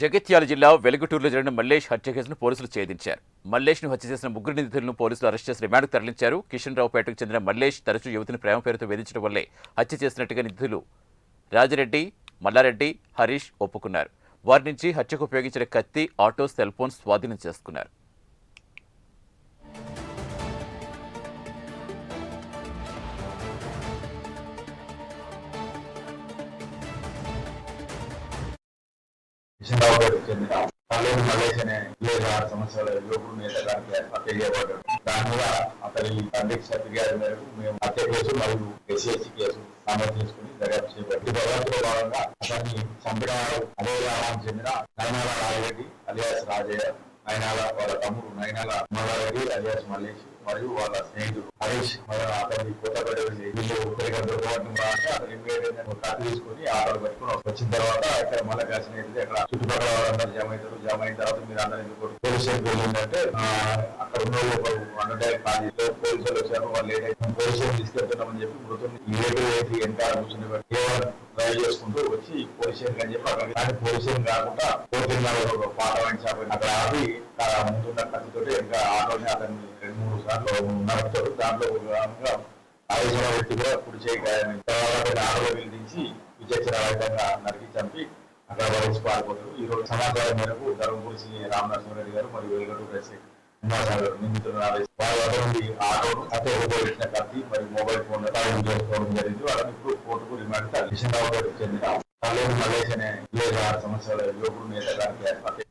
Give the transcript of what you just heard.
జగిత్యాల జిల్లా వెలుగుటూరులో జరిగిన మల్లేష్ హత్య కేసును పోలీసులు ఛేదించారు. మల్లేష్ను హత్య చేసిన ముగ్గురు నిందితులను పోలీసులు అరెస్ట్ చేసి రిమాండ్కు తరలించారు. కిషన్ రావుపేటకు చెందిన మల్లేష్ తరచూ యువతిని ప్రేమ పేరుతో వేధించడం వల్లే హత్య చేసినట్టుగా నిందితులు రాజిరెడ్డి మల్లారెడ్డి హరీష్ ఒప్పుకున్నారు. వారి నుంచి హత్యకు ఉపయోగించిన కత్తి ఆటో సెల్ ఫోన్ స్వాధీనం చేసుకున్నారు. కృష్ణరావుపేటకు చెందిన పల్లెలు మల్లేష్ అనే ఇరవై ఆరు సంవత్సరాల యువకుడు నేత నేతగానికి హత్య చేయబడ్డాడు దాని మీద అతని తండ్రికి సర్టిఫికేట్ మేరకు మేము హత్య కేసు మరియు ఎస్సీఎస్సీ కేసు నమోదు చేసుకుని దర్యాప్తు చేయబడి దర్యాప్తులో భాగంగా అతన్ని చంపిన వారు అదే గ్రామానికి చెందిన నైనాల రాజరెడ్డి అలియాస్ రాజయ్య నైనాల వాళ్ళ తమ్ముడు నైనాల మల్లారెడ్డి అలియాస్ మల్లేష్ మరియు వాళ్ళ స్నేహితుడు హరీష్. మరియు అతని కొత్తపేట వెళ్ళి వీళ్ళు ఉత్తరిగా దొరకబడిన అంటే అతను ఇమ్మీడియట్ కత్తి తీసుకొని ఆటోలు పెట్టుకుని వచ్చిన తర్వాత ఇక్కడ మళ్ళీ కలిసి స్నేహితులు ఇక్కడ చుట్టుపక్కల వాళ్ళందరూ జామ అవుతారు. జామ అయిన తర్వాత మీరు అందరూ ఎందుకు పోలీస్ స్టేషన్ వెళ్ళిందంటే అక్కడ ఉన్న ఒకరు అంటే పోలీసులు వచ్చారు. వాళ్ళు ఏదైతే పోలీస్ స్టేషన్ తీసుకెళ్తున్నామని చెప్పి మృతుని ఏడు వేసి వెనకాల కూర్చుని డ్రైవ్ చేసుకుంటూ వచ్చి పోలీస్ అని చెప్పి అక్కడ కానీ పోలీస్ కాకుండా కోటిన్నర ఒక పాట వైన్ షాప్ అక్కడ ఆపి ముందున్న కత్తితో ఇంకా ఆటోని అతన్ని రెండు మూడు సార్లు నడుపుతారు దాంట్లో భాగంగా ఆలోచన వ్యక్తి కూడా కుడి చేయి తర్వాత ఆటో పిలిపించి విచక్షణ రహితంగా నరికి చంపి అక్కడ వహించి పారిపోతారు ఈ రోజు సమాచారం మేరకు ధర్మపురి శ్రీ రామనరసింహారెడ్డి గారు మరియు వెలుగటూరు ఎస్ఐ ఉమాసాగర్ నిందితులను ఆదేశి ఆటోను హత్య ఉపయోగించిన కత్తి మరియు మొబైల్ ఫోన్ చేసుకోవడం జరిగింది. వాళ్ళని ఇప్పుడు కోర్టు రిమాండ్ కిషన్ రావుపేటకు చెందిన పల్లెని మల్లేష్ అనే ఇరవై ఆరు సంవత్సరాల యువకుడు నేతగానికి